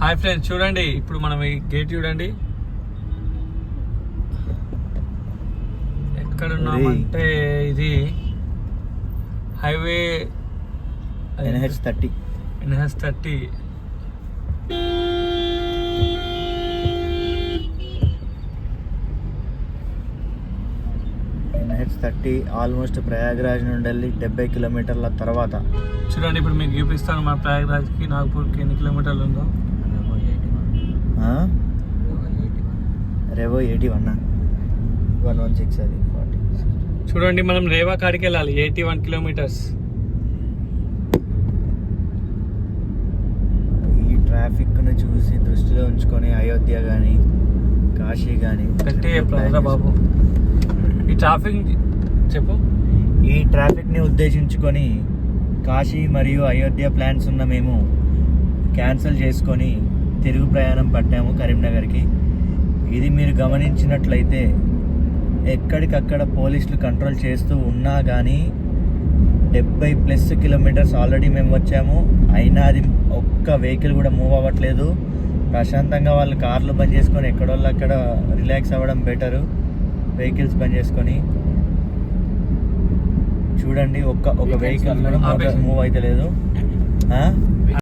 Hi friends చూడండి. ఇప్పుడు మనం ఈ గేట్ చూడండి. ఎక్కడ ఉన్నామంటే ఇది highway NH thirty. NH thirty. NH thirty almost Prayagraj నుండి వెళ్ళి డెబ్బై కిలోమీటర్ల తర్వాత. చూడండి ఇప్పుడు మీకు చూపిస్తాను మా ప్రయాగ్రాజ్కి నాగ్పూర్కి ఎన్ని కిలోమీటర్లు ఉందో? రెవో eighty one one one six అది ఫార్టీ చూడండి మనం రేవా కాడికి వెళ్ళాలి. ఎయిటీ వన్ కిలోమీటర్స్ ఈ ట్రాఫిక్ను చూసి దృష్టిలో ఉంచుకొని అయోధ్య కానీ కాశీ కానీ గట్టి బాబు. ఈ ట్రాఫిక్ చెప్పు. ఈ ట్రాఫిక్ని ఉద్దేశించుకొని కాశీ మరియు అయోధ్య ప్లాన్స్ ఉన్న మేము క్యాన్సిల్ చేసుకొని తిరుగు ప్రయాణం పట్టాము కరీంనగర్కి. ఇది మీరు గమనించినట్లయితే ఎక్కడికక్కడ పోలీసులు కంట్రోల్ చేస్తూ ఉన్నా కానీ డెబ్బై ప్లస్ కిలోమీటర్స్ ఆల్రెడీ మేము వచ్చాము. అయినా అది ఒక్క వెహికల్ కూడా మూవ్ అవ్వట్లేదు. ప్రశాంతంగా వాళ్ళు కార్లు బంద్ చేసుకొని ఎక్కడోళ్ళు అక్కడ రిలాక్స్ అవ్వడం బెటరు. వెహికల్స్ బంద్ చేసుకొని. చూడండి ఒక్క ఒక వెహికల్ కూడా. మూవ్ అయితే లేదు?